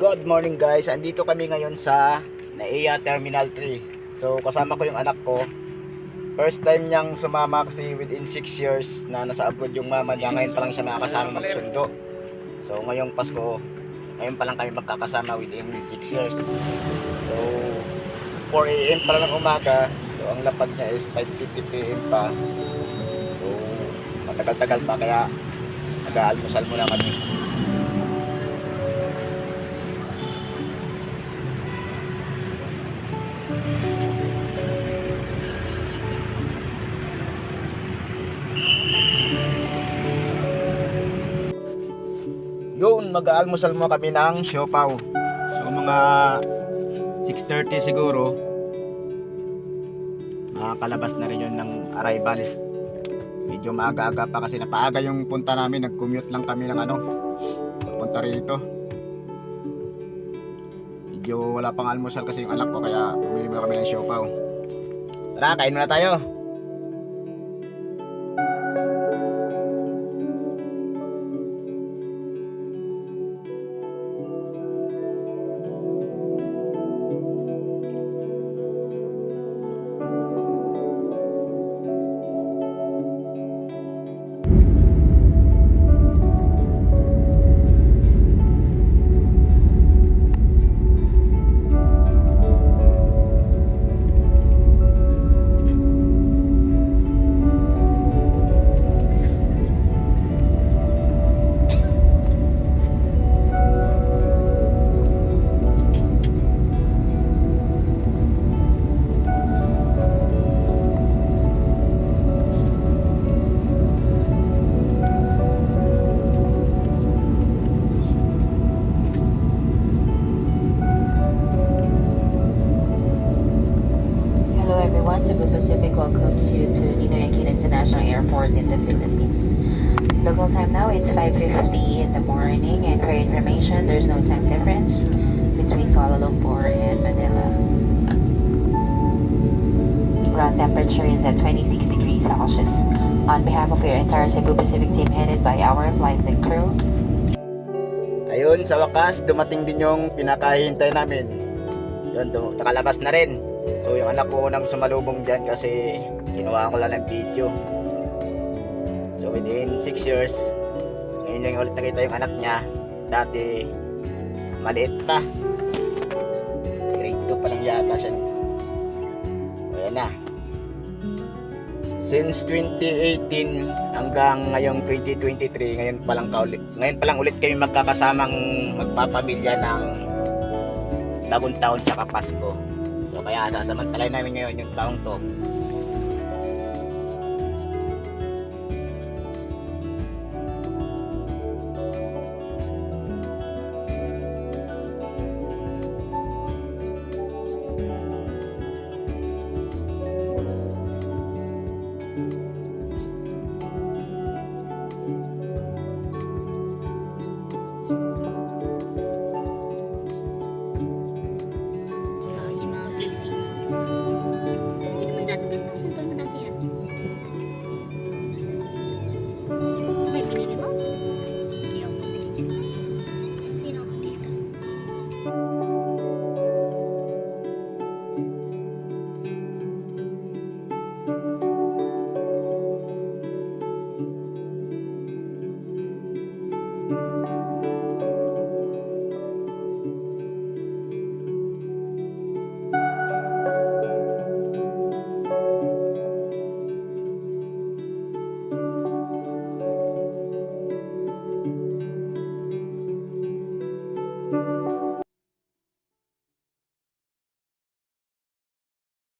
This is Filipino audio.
Good morning guys, andito kami ngayon sa NAIA Terminal 3 So kasama ko yung anak ko. First time niyang sumama kasi within 6 years na nasa abroad yung mama niya. Ngayon pa lang siya nakakasama magsundo. So ngayong Pasko, ngayon pa lang kami magkakasama within 6 years. So 4am pa lang ng umaga. So ang lapag niya is 5.50pm pa. So matagal-tagal pa. Kaya nag-aalmusal muna kami Yun, mag-aalmusal mo kami ng siopaw. So mga 6.30 siguro, makakalabas na rin yun ng arrival. Medyo maaga-aga pa kasi napaaga yung punta namin, nag-commute lang kami ng ano, punta rito. Medyo wala pang almusal kasi yung anak ko kaya bumili muna kami ng siopaw. Tara, kain muna tayo. Cebu Pacific welcomes you to Ninoy Aquino International Airport in the Philippines. Local time now, it's 5.50 in the morning and for information, there's no time difference between Kuala Lumpur and Manila. Ground temperature is at 26 degrees Celsius. On behalf of your entire Cebu Pacific team headed by our flight and crew, Ayun, sa wakas, dumating din yung pinakahintay namin. Yun, nakalabas na rin. Yung anak ko nang sumalubong dyan kasi ginawa ko lang ng video. So, within 6 years, ngayon lang ulit nakita yung anak niya. Dati, maliit pa. Grade 2 pa lang yata siya. Ayan na. Since 2018 hanggang ngayong 2023, ngayon pa lang kaulit, ngayon pa lang ulit kami magkakasamang magpapamilya ng bagong taon tsaka Pasko. So kaya sasamantalayin namin ngayon yung taong to